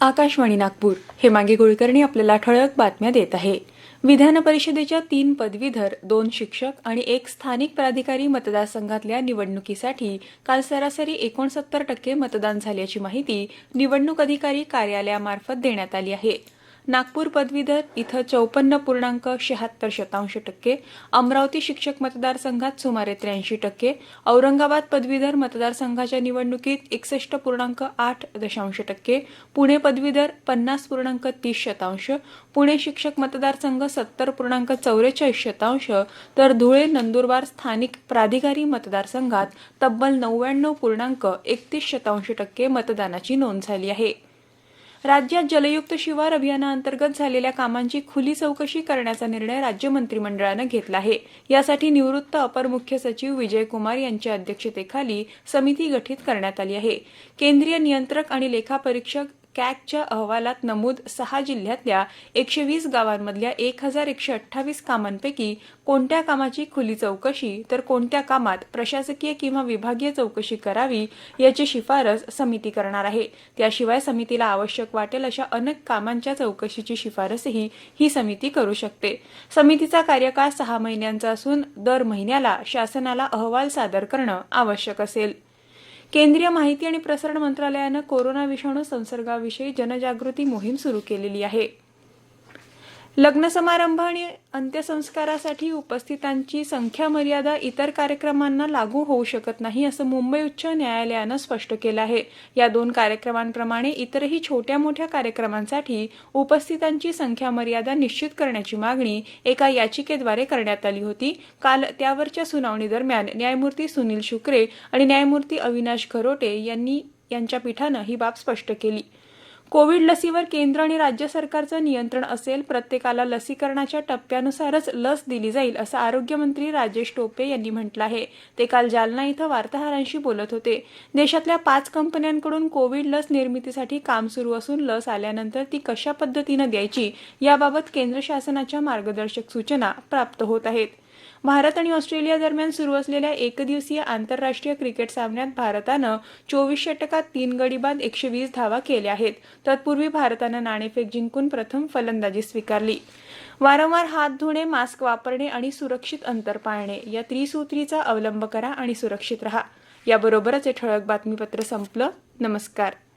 आकाशवाणी नागपूर. हे मागे कुलकर्णी आपल्याला ठळक बातम्या देत आहे. विधान परिषदेच्या तीन पदवीधर दोन शिक्षक आणि एक स्थानिक प्राधिकारी मतदारसंघातल्या निवडणुकीसाठी काल सरासरी एकोणसत्तर टक्के मतदान झाल्याची माहिती निवडणूक अधिकारी कार्यालयामार्फत देण्यात आली आहे. नागपूर पदवीधर इथं चौपन्न पूर्णांक शहात्तर शतांश टक्के अमरावती शिक्षक मतदारसंघात सुमारे त्र्याऐंशी टक्के औरंगाबाद पदवीधर मतदारसंघाच्या निवडणुकीत एकसष्ट पूर्णांक आठ दशांश टक्के पुणे पदवीधर पन्नास पूर्णांक तीस शतांश पुणे शिक्षक मतदारसंघ सत्तर पूर्णांक चौवेचाळीस शतांश तर धुळे नंदुरबार स्थानिक प्राधिकारी मतदारसंघात तब्बल नव्याण्णव पूर्णांक एकतीस शतांश टक्के मतदानाची नोंद झाली आहे. राज्यात जलयुक्त शिवार अभियानाअंतर्गत झालेल्या कामांची खुली चौकशी करण्याचा निर्णय राज्य मंत्रिमंडळानं घेतला आहे. यासाठी निवृत्त अपर मुख्य सचिव विजय कुमार यांच्या अध्यक्षतेखाली समिती गठीत करण्यात आली आहे. केंद्रीय नियंत्रक आणि लेखापरीक्षक कॅगच्या अहवालात नमूद सहा जिल्ह्यातल्या एकशे वीस गावांमधल्या एक हजार एकशे अठ्ठावीस कामांपैकी कोणत्या कामाची खुली चौकशी तर कोणत्या कामात प्रशासकीय किंवा विभागीय चौकशी करावी याची शिफारस समिती करणार आहे. त्याशिवाय समितीला आवश्यक वाटेल अशा अनेक कामांच्या चौकशीची शिफारसही ही समिती करू शकते. समितीचा कार्यकाळ सहा महिन्यांचा असून दर महिन्याला शासनाला अहवाल सादर करणं आवश्यक असेल. केंद्रीय माहिती आणि प्रसारण मंत्रालयानं कोरोना विषाणू संसर्गाविषयी जनजागृती मोहीम सुरू केलेली आहे. लग्न समारंभ आणि अंत्यसंस्कारासाठी उपस्थितांची संख्या मर्यादा इतर कार्यक्रमांना लागू होऊ शकत नाही असं मुंबई उच्च न्यायालयानं स्पष्ट केलं आहे. या दोन कार्यक्रमांप्रमाणे इतरही छोट्या मोठ्या कार्यक्रमांसाठी उपस्थितांची संख्या मर्यादा निश्चित करण्याची मागणी एका याचिकेद्वारे करण्यात आली होती. काल त्यावरच्या सुनावणी दरम्यान न्यायमूर्ती सुनील शुक्रे आणि न्यायमूर्ती अविनाश घरोटे यांनी यांच्या पीठानं ही बाब स्पष्ट केली. कोविड लसीवर केंद्र आणि राज्य सरकारचं नियंत्रण असेल प्रत्येकाला लसीकरणाच्या टप्प्यानुसारच लस दिली जाईल असं आरोग्यमंत्री राजेश टोपे यांनी म्हटलं आहे. ते काल जालना इथं वार्ताहरांशी बोलत होते. देशातल्या पाच कंपन्यांकडून कोविड लस निर्मितीसाठी काम सुरू असून लस आल्यानंतर ती कशा पद्धतीनं द्यायची याबाबत केंद्र शासनाच्या मार्गदर्शक सूचना प्राप्त होत आहेत. भारत आणि ऑस्ट्रेलिया दरम्यान सुरू असलेल्या एकदिवसीय आंतरराष्ट्रीय क्रिकेट सामन्यात भारतानं चोवीस षटकात तीन गडी बाद एकशे वीस धावा केल्या आहेत. तत्पूर्वी भारतानं नाणेफेक जिंकून प्रथम फलंदाजी स्वीकारली. वारंवार हात धुणे मास्क वापरणे आणि सुरक्षित अंतर पाळणे या त्रिसूत्रीचा अवलंब करा आणि सुरक्षित रहा. याबरोबरच हे ठळक बातमीपत्र संपलं. नमस्कार.